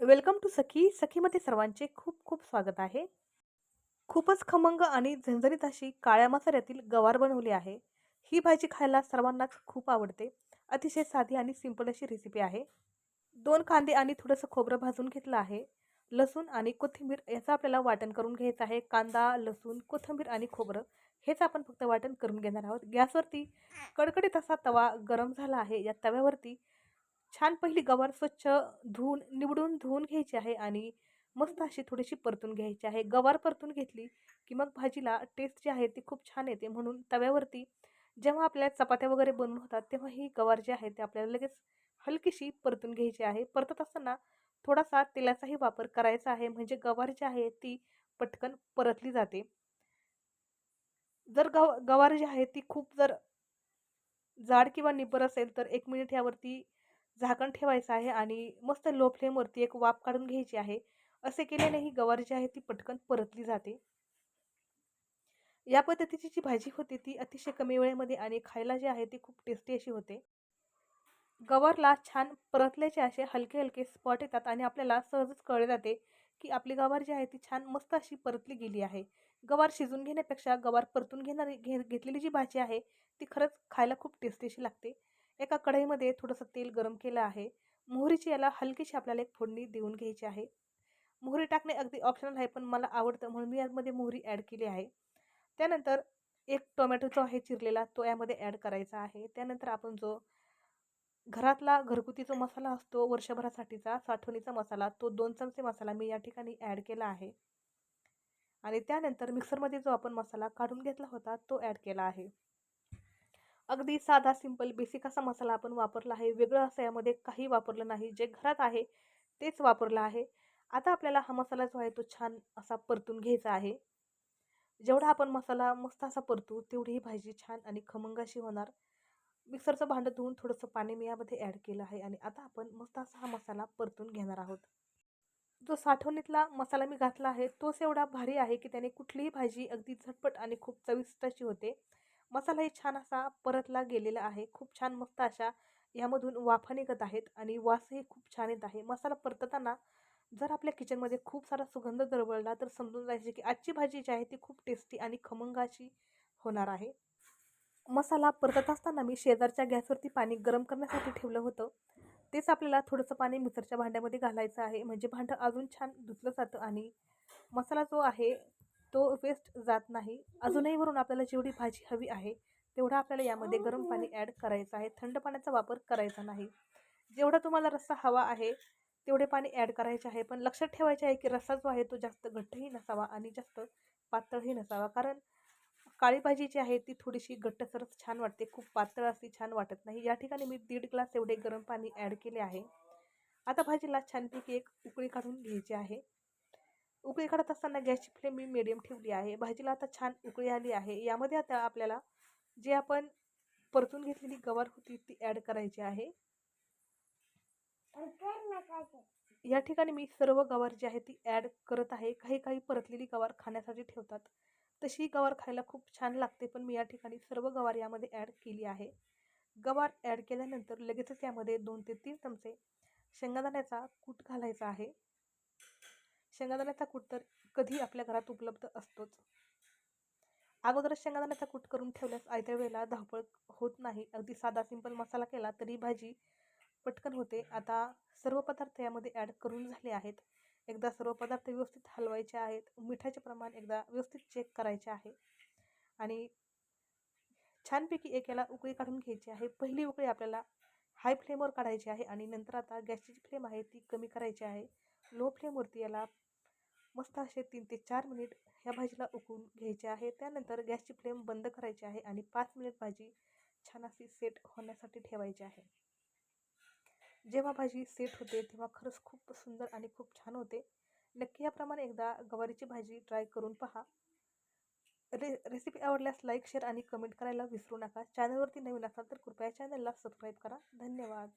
Welcome to सखी. सखीमध्ये सर्वांचे खूप खूप स्वागत आहे. खूपच खमंग आणि झणझणीत अशी काळ्या मसाल्यातील गवार बनवली आहे. ही भाजी खायला सर्वांनाच खूप आवडते. अतिशय साधी आणि सिंपल अशी रेसिपी आहे. दोन कांदे आणि थोडंसं खोबरं भाजून घेतलं आहे. लसूण आणि कोथिंबीर याचं आपल्याला वाटण करून घ्यायचं आहे. कांदा लसूण कोथिंबीर आणि खोबरं हेच आपण फक्त वाटण करून घेणार आहोत. गॅसवरती कडकडीत असा तवा गरम झाला आहे. या तव्यावरती छान पहिली गवार स्वच्छ धुवून निवडून धुवून घ्यायची आहे आणि मस्त अशी थोडीशी परतून घ्यायची आहे. गवार परतून घेतली की मग भाजीला टेस्ट जी आहे ती खूप छान येते. म्हणून तव्यावरती जेव्हा आपल्या चपात्या वगैरे बनवून होतात तेव्हा ही गवार जी आहे ते आपल्याला लगेच हलकीशी परतून घ्यायची आहे. परतत असताना थोडासा तेलाचाही वापर करायचा आहे. म्हणजे गवार जी आहे ती पटकन परतली जाते. जर गव गवार जी आहे ती खूप जर जाड किंवा निबर असेल तर एक मिनिट यावरती झाकण ठेवायचं आहे आणि मस्त लो फ्लेमवरती एक वाफ काढून घ्यायची आहे. असे केल्याने ही गवार जी आहे ती पटकन परतली जाते. या पद्धतीची जी भाजी होती ती अतिशय कमी वेळेमध्ये आणि खायला जी आहे ती खूप टेस्टी अशी होते. गवारला छान परतल्याचे असे हलके हलके स्पॉट येतात आणि आपल्याला सहजच कळले जाते की आपली गवार जी आहे ती छान मस्त अशी परतली गेली आहे. गवार शिजून घेण्यापेक्षा गवार परतून घेणारी घे घेतलेली जी भाजी आहे ती खरंच खायला खूप टेस्टी अशी लागते. एका कढईमध्ये थोडंसं तेल गरम केलं आहे. मोहरीची याला हलकीशी आपल्याला एक फोडणी देऊन घ्यायची आहे. मोहरी टाकणे अगदी ऑप्शनल आहे पण मला आवडतं म्हणून मी यामध्ये मोहरी ॲड केली आहे. त्यानंतर एक टोमॅटो जो आहे चिरलेला तो यामध्ये ॲड करायचा आहे. त्यानंतर आपण जो घरातला घरगुती जो मसाला असतो वर्षभरासाठीचा साठवणीचा मसाला तो दोन चमचे मसाला मी या ठिकाणी ॲड केला आहे. आणि त्यानंतर मिक्सरमध्ये जो आपण मसाला काढून घेतला होता तो ॲड केला आहे. अगदी साधा सिंपल बेसिक असा मसाला आपण वापरला आहे. वेगळं असं यामध्ये काही वापरलं नाही. जे घरात आहे तेच वापरलं आहे. आता आपल्याला हा मसाला जो आहे तो छान असा परतून घ्यायचा आहे. जेवढा आपण मसाला मस्त असा परतू तेवढी ही भाजी छान आणि खमंगाशी होणार. मिक्सरचं भांडं धुवून थोडंसं पाणी मी यामध्ये ॲड केलं आहे आणि आता आपण मस्त असा हा मसाला परतून घेणार आहोत. जो साठवणीतला मसाला मी घातला आहे तोच एवढा भारी आहे की त्याने कुठलीही भाजी अगदी झटपट आणि खूप चविष्ट अशी होते. मसालाही छान असा परतला गेलेला आहे. खूप छान मस्त अशा यामधून वाफा निघत आहेत आणि वासही खूप छान येत आहे. मसाला परतताना जर आपल्या किचनमध्ये खूप सारा सुगंध दरवळला तर समजून जायचे की आजची भाजी जी आहे ती खूप टेस्टी आणि खमंगाची होणार आहे. मसाला परतत असताना मी शेजारच्या गॅसवरती पाणी गरम करण्यासाठी ठेवलं होतं. तेच आपल्याला थोडंसं पाणी मिक्सरच्या भांड्यामध्ये घालायचं आहे. म्हणजे भांडं अजून छान धुतलं जातं आणि मसाला जो आहे तो वेस्ट जात नाही. अजूनही वरून आपल्याला जेवढी भाजी हवी आहे तेवढा आपल्याला यामध्ये गरम पाणी ॲड करायचं आहे. थंड पाण्याचा वापर करायचा नाही. जेवढा तुम्हाला रस्सा हवा आहे तेवढे पाणी ॲड करायचे आहे. पण लक्षात ठेवायचे आहे की रस्सा जो आहे तो जास्त घट्टही नसावा आणि जास्त पातळही नसावा. कारण काळी भाजी जी आहे ती थोडीशी घट्टसरच छान वाटते. खूप पातळ अशी छान वाटत नाही. या ठिकाणी मी दीड ग्लास एवढे गरम पाणी ॲड केले आहे. आता भाजीला छानपैकी एक उकळी काढून घ्यायची आहे. उकळी काढत असताना गॅसची फ्लेम मी मिडियम ठेवली आहे. भाजीला आता छान उकळी आली आहे. यामध्ये आता आपल्याला जे आपण परतून घेतलेली गवार होती ती ॲड करायची आहे. या ठिकाणी मी सर्व गवार जी आहे ती ॲड करत आहे. काही काही परतलेली गवार खाण्यासाठी ठेवतात. तशी गवार खायला खूप छान लागते पण मी या ठिकाणी सर्व गवार यामध्ये ॲड केली आहे. गवार ॲड केल्यानंतर लगेचच यामध्ये दोन ते तीन चमचे शेंगादाण्याचा कूट घालायचा आहे. शेंगादाण्याचा कूट तर कधी आपल्या घरात उपलब्ध असतोच. अगोदरच शेंगादाण्याचा कूट करून ठेवल्यास आयत्या वेळेला धावपळ होत नाही. अगदी साधा सिंपल मसाला केला तरी भाजी पटकन होते. आता सर्व पदार्थ यामध्ये ॲड करून झाले आहेत. एकदा सर्व पदार्थ व्यवस्थित हलवायचे आहेत. मिठाचे प्रमाण एकदा व्यवस्थित चेक करायचे आहे. आणि छानपैकी एक याला उकळी काढून घ्यायची आहे. पहिली उकळी आपल्याला हाय फ्लेमवर काढायची आहे आणि नंतर आता गॅसची जी फ्लेम आहे ती कमी करायची आहे. लो फ्लेमवरती याला मस्त असे तीन ते चार मिनिट ह्या भाजीला उकळून घ्यायचे आहे. त्यानंतर गॅसची फ्लेम बंद करायची आहे आणि पाच मिनिट भाजी छान अशी सेट होण्यासाठी ठेवायची आहे. जेव्हा भाजी सेट होते तेव्हा खरंच खूप सुंदर आणि खूप छान होते. नक्की याप्रमाणे एकदा गवारीची भाजी ट्राय करून पहा. रे रेसिपी आवडल्यास लाईक शेअर आणि कमेंट करायला विसरू नका. चॅनलवरती नवीन असाल तर कृपया चॅनलला सबस्क्राईब करा. धन्यवाद.